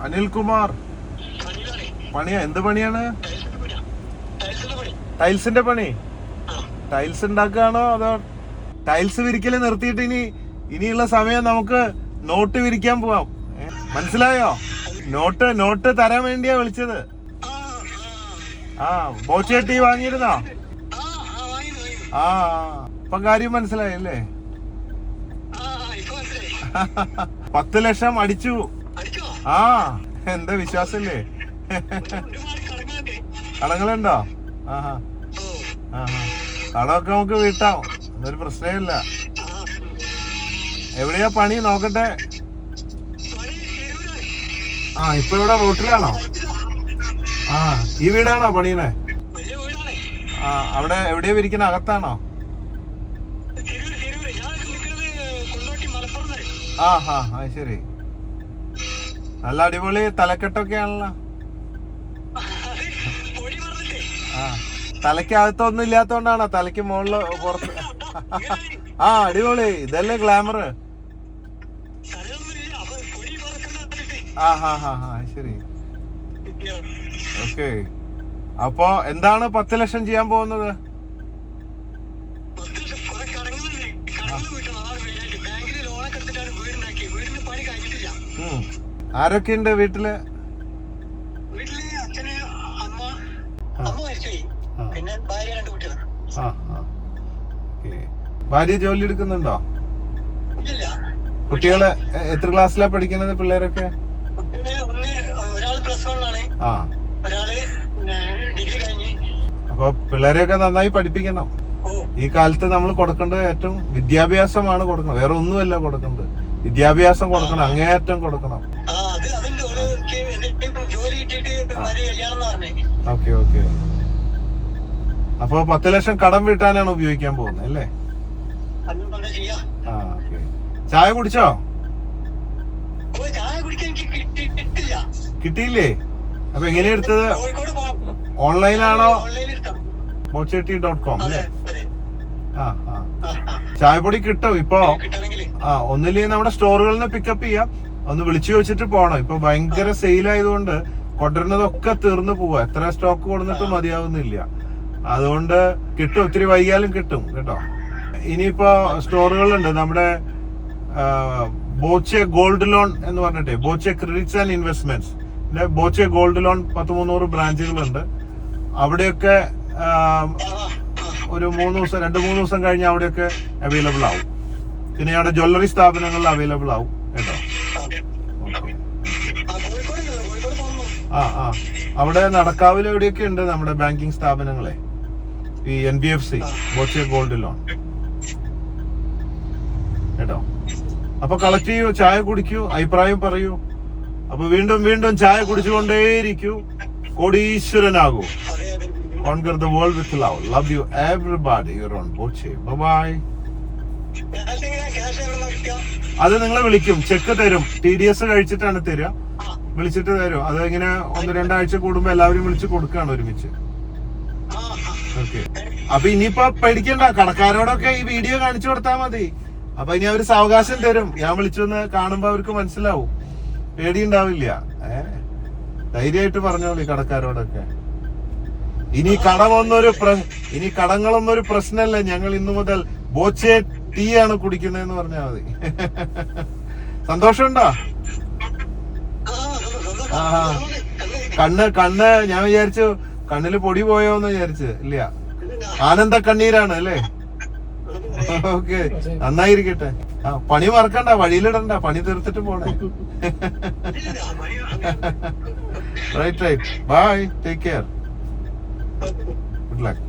അനിൽകുമാർ കുമാർ പണിയാ എന്ത് പണിയാണ് ടൈൽസിന്റെ പണി. ടൈൽസ് ഉണ്ടാക്കുകയാണോ അതോ ടൈൽസ് വിരിക്കൽ നിർത്തിയിട്ട് ഇനി ഇനിയുള്ള സമയം നമുക്ക് നോട്ട് വിരിക്കാൻ പോവാം മനസ്സിലായോ നോട്ട് നോട്ട് തരാൻ വേണ്ടിയാ വിളിച്ചത് ആ, ബോച്ചേട്ടി വാങ്ങിയിരുന്നോ ആ. ഇപ്പൊ കാര്യം മനസ്സിലായല്ലേ. പത്ത് ലക്ഷം അടിച്ചോ? ആ എന്താ വിശ്വാസല്ലേ കളങ്ങളുണ്ടോ. ആഹാ. ആഹാ. കടമൊക്കെ നമുക്ക് വീട്ടാം. അതൊരു പ്രശ്നമില്ല. എവിടെയാ പണി നോക്കട്ടെ. ആ ഇപ്പൊ ഇവിടെ റോട്ടിലാണോ? ആ ഈ വീടാണോ പണിയണേ? ആ അവിടെ എവിടെയാ വിരിക്കണ അകത്താണോ? ആ ഹാ ആ ശരി. നല്ല അടിപൊളി തലക്കെട്ടൊക്കെ ആണല്ലോ. ആ തലയ്ക്ക് ഇല്ലാത്തോണ്ടാണോ തലയ്ക്ക് മുകളിൽ പുറത്ത്? ആ അടിപൊളി. ഇതല്ലേ ഗ്ലാമർ ആ ഹാ ഹാ ഹാ ശരി. ഓക്കെ. അപ്പോ എന്താണ് പത്ത് ലക്ഷം ചെയ്യാൻ പോകുന്നത്? ഉം. ആരൊക്കെയുണ്ട് വീട്ടിൽ? വീട്ടിൽ അച്ഛന് അമ്മ അമ്മ മരിച്ചുപോയി. പിന്നെ ഭാര്യ രണ്ട് കുട്ടികൾ ഭാര്യ ജോലി എടുക്കുന്നുണ്ടോ? കുട്ടികൾ എത്ര ക്ലാസ്സിലാ പഠിക്കുന്നത് പിള്ളേരൊക്കെ? അപ്പൊ പിള്ളേരെയൊക്കെ നന്നായി പഠിപ്പിക്കണം. ഈ കാലത്ത് നമ്മൾ കൊടുക്കേണ്ടത് ഏറ്റവും വിദ്യാഭ്യാസമാണ് കൊടുക്കുന്നത് വേറെ ഒന്നുമല്ല കൊടുക്കുന്നത് വിദ്യാഭ്യാസം കൊടുക്കണം അങ്ങേയറ്റം കൊടുക്കണം. Okay okay. അപ്പൊ പത്ത് ലക്ഷം കടം വീട്ടാനാണ് ഉപയോഗിക്കാൻ പോകുന്നത് അല്ലേ? ആ ഓക്കെ. ചായ കുടിച്ചോ? കിട്ടിയില്ലേ? അപ്പൊ എങ്ങനെയാ എടുത്തത്? ഓൺലൈനാണോ മോച്ചി ബോച്ചേട്ടി ഡോട്ട് കോം അല്ലേ? ആ ആ ആ. ആ ചായപ്പൊടി കിട്ടും ഇപ്പോ? ആ ഒന്നില്ലെങ്കിൽ നമ്മുടെ സ്റ്റോറുകളിൽ നിന്ന് പിക്കപ്പ് ചെയ്യാം. ഒന്ന് വിളിച്ചു ചോദിച്ചിട്ട് പോണം. ഇപ്പൊ ഭയങ്കര സെയിൽ ആയതുകൊണ്ട് കൊണ്ടുവരുന്നതൊക്കെ തീർന്നു പോവാ. എത്ര സ്റ്റോക്ക് കൊടുത്തിട്ട് മതിയാവുന്നില്ല. അതുകൊണ്ട് കിട്ടും. ഒത്തിരി വൈകിയാലും കിട്ടും കേട്ടോ. ഇനിയിപ്പോ സ്റ്റോറുകളുണ്ട് നമ്മുടെ ബോച്ചെ ഗോൾഡ് ലോൺ എന്ന് പറഞ്ഞിട്ട് Boche credits and investments. Boche gold loan പത്ത് മുന്നൂറ് ബ്രാഞ്ചുകളുണ്ട്. അവിടെയൊക്കെ ഒരു മൂന്ന് ദിവസം രണ്ട് മൂന്ന് ദിവസം കഴിഞ്ഞ് അവിടെയൊക്കെ അവൈലബിൾ ആവും. പിന്നെ അവിടെ ജ്വല്ലറി സ്ഥാപനങ്ങളിൽ അവൈലബിൾ ആവും. ആ ആ. അവിടെ നടക്കാവിൽ എവിടെയൊക്കെ ഉണ്ട് നമ്മുടെ ബാങ്കിങ് സ്ഥാപനങ്ങളെ? ഈ N B F C Boche gold loan കേട്ടോ? അപ്പൊ കളക്ട് ചെയ്യൂ ചായ കുടിക്കൂ അഭിപ്രായം പറയൂ. അപ്പൊ വീണ്ടും വീണ്ടും ചായ കുടിച്ചുകൊണ്ടേയിരിക്കൂ. കോടീശ്വരനാകൂ. Conquer the world with love love you everybody your own Boche bye cash എങ്ങനെയാ ക്യാഷ് എവിടെ അത് നിങ്ങളെ വിളിക്കും. ചെക്ക് തരും. ടി ഡി എസ് കഴിച്ചിട്ടാണ് തരിക. വിളിച്ചിട്ട് തരും. അത് ഇങ്ങനെ ഒന്ന് രണ്ടാഴ്ച കൂടുമ്പോ എല്ലാവരും വിളിച്ച് കൊടുക്കാണ് ഒരുമിച്ച്. ഓക്കെ അപ്പൊ ഇനിയിപ്പോ പേടിക്കണ്ട. കടക്കാരോടൊക്കെ ഈ വീഡിയോ കാണിച്ചു കൊടുത്താ മതി. അപ്പൊ ഇനി അവർ സാവകാശം തരും. ഞാൻ വിളിച്ചൊന്ന് കാണുമ്പോ അവർക്ക് മനസ്സിലാവും. പേടിയുണ്ടാവില്ല. ഏ? ധൈര്യമായിട്ട് പറഞ്ഞോളി കടക്കാരോടൊക്കെ. ഇനി കടമൊന്നൊരു ഇനി കടങ്ങളൊന്നൊരു പ്രശ്നമല്ല ഞങ്ങൾ ഇന്നു മുതൽ ബോച്ചെ ടീ ആണ് കുടിക്കുന്നതെന്ന് പറഞ്ഞാൽ മതി. സന്തോഷമുണ്ടോ? കണ്ണ് കണ്ണ് ഞാൻ വിചാരിച്ചു കണ്ണിൽ പൊടി പോയോന്ന് വിചാരിച്ചു ഇല്ല. ആനന്ദ കണ്ണീരാണ് അല്ലേ? ഓക്കെ നന്നായിരിക്കട്ടെ. ആ പണി മറക്കണ്ട വഴിയിലിടണ്ട പണി തീർത്തിട്ട് പോണേ. Right right bye take care good luck